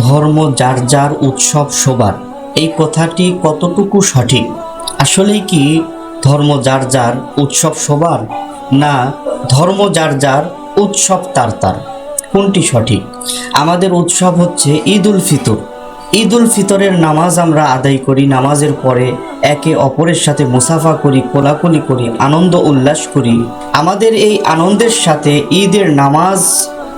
ধর্ম যার যার উৎসব সবার এই কথাটি কতটুকু সঠিক? আসলেই কি ধর্ম যার যার উৎসব সবার না ধর্ম যার যার উৎসব তার তার? কোনটি সঠিক? আমাদের উৎসব হচ্ছে ঈদ উল ফিতর। ঈদ উল ফিতরের নামাজ আমরা আদায় করি, নামাজের পরে একে অপরের সাথে মুসাফা করি, কোলাকুলি করি, আনন্দ উল্লাস করি। আমাদের এই আনন্দের সাথে ঈদের নামাজ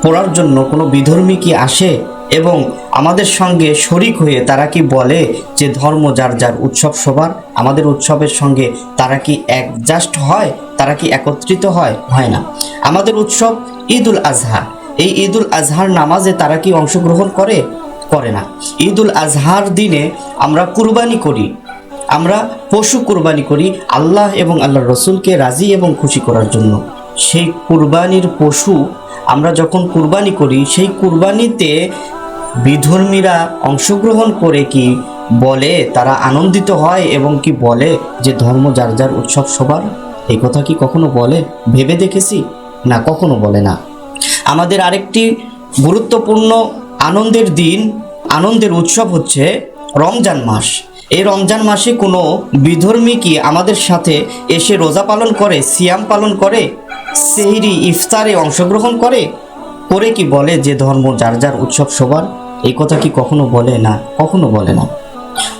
পড়ার জন্য কোনো বিধর্মী কি আসে? এবং আমাদের সঙ্গে শরিক হয়ে তারা কি বলে যে ধর্ম যার যার উৎসব সবার? আমাদের উৎসবের সঙ্গে তারা কি একজাস্ট হয়? তারা কি একত্রিত হয়? হয় না। আমাদের উৎসব ঈদ উল আজহা। এই ঈদ উল আজহার নামাজে তারা কি অংশগ্রহণ করে? করে না। ঈদ উল আজহার দিনে আমরা কুরবানি করি। আমরা পশু কুরবানি করি আল্লাহ এবং আল্লাহ রসুলকে রাজি এবং খুশি করার জন্য। সেই কুরবানির পশু আমরা যখন কুরবানি করি, সেই কুরবানিতে বিধর্মীরা অংশগ্রহণ করে কি বলে তারা আনন্দিত হয় এবং কি বলে যে ধর্ম যার যার উৎসব সবার? এই কথা কি কখনো বলে? ভেবে দেখেছি? না, কখনো বলে না। আমাদের আরেকটি গুরুত্বপূর্ণ আনন্দের দিন, আনন্দের উৎসব হচ্ছে রমজান মাস। এই রমজান মাসে কোনো বিধর্মী কি আমাদের সাথে এসে রোজা পালন করে, সিয়াম পালন করে, সেহরি, ইফতারে অংশগ্রহণ করে? করে কি বলে যে ধর্ম যার যার উৎসব সবার? এই কথা কি কখনো বলে না? কখনো বলে না।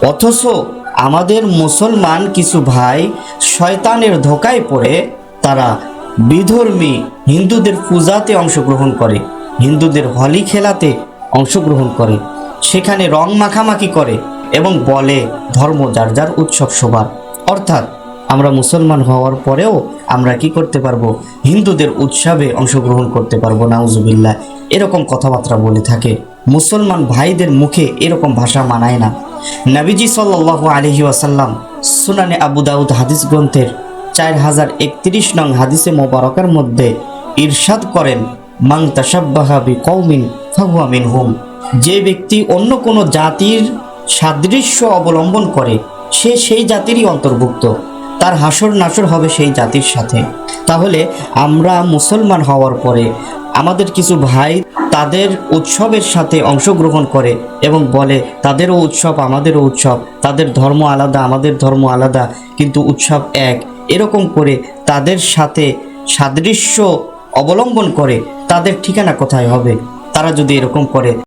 অথচ আমাদের মুসলমান কিছু ভাই শয়তানের ধোকায় পড়ে, তারা বিধর্মী হিন্দুদের পূজাতে অংশগ্রহণ করে, হিন্দুদের হলি খেলাতে অংশগ্রহণ করে, সেখানে রং মাখামাখি করে এবং বলে ধর্ম যার যার উৎসব সবার অর্থাৎ আমরা মুসলমান হওয়ার পরেও আমরা কি করতে পারব? হিন্দুদের উৎসবে অংশগ্রহণ করতে পারব, নাউজুবিল্লাহ। এরকম কথাবার্তা বলে থাকে। মুসলমান ভাইদের মুখে এরকম ভাষা মানায় না। নবীজি সাল্লাল্লাহু আলহি ওয়াসাল্লাম সুনানে আবু দাউদ হাদিস গ্রন্থের চার হাজার একত্রিশ নং হাদিসে মোবারকের মধ্যে ইরশাদ করেন মাং তাসাব্বাহা বি কৌমিন ফাহুয়া মিনহুম। যে ব্যক্তি অন্য কোনো জাতির সাদৃশ্য অবলম্বন করে, সে সেই জাতিরই অন্তর্ভুক্ত। তার হাসর নাসর হবে সেই জাতির সাথে। তাহলে আমরা মুসলমান হওয়ার পরে আমাদের কিছু ভাই তাদের উৎসবের সাথে অংশগ্রহণ করে এবং বলে, তাদেরও উৎসব আমাদেরও উৎসব। তাদের ধর্ম আলাদা, আমাদের ধর্ম আলাদা, কিন্তু উৎসব এক। এরকম করে তাদের সাথে সাদৃশ্য অবলম্বন করে তাদের ঠিকানা কোথায় হবে? তারা যদি এরকম করে